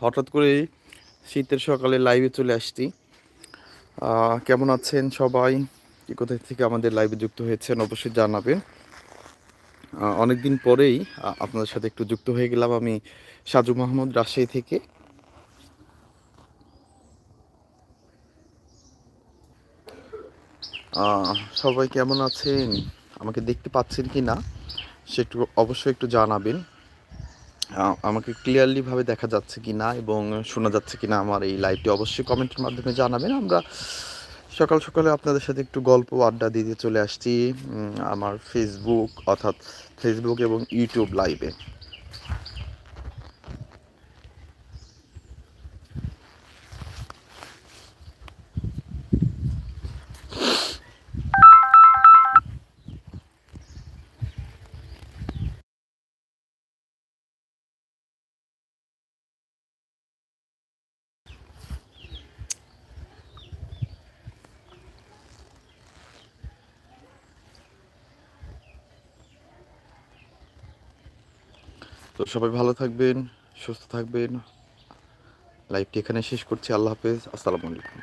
হঠাৎ করে শীতের সকালে লাইভে চলে আসছি। কেমন আছেন সবাই? কি কোথায় থেকে আমাদের লাইভে যুক্ত হয়েছেন অবশ্যই জানাবেন। অনেকদিন পরেই আপনাদের সাথে একটু যুক্ত হয়ে গেলাম আমি সাজু মাহমুদ রাজশাহী থেকে। সবাই কেমন আছেন? আমাকে দেখতে পাচ্ছেন কি না সেটু অবশ্যই একটু জানাবেন। আমাকে ক্লিয়ারলিভাবে দেখা যাচ্ছে কি না এবং শোনা যাচ্ছে কি না আমার এই লাইভটি অবশ্যই কমেন্টের মাধ্যমে জানাবেন। আমরা সকাল সকালে আপনাদের সাথে একটু গল্প আড্ডা দিতে চলে আসছি আমার ফেসবুক অর্থাৎ ফেসবুক এবং ইউটিউব লাইভে তো সবাই ভালো থাকবেন সুস্থ থাকবেন। লাইভটি এখানে শেষ করছি। আল্লাহ হাফেজ। আসসালামু আলাইকুম।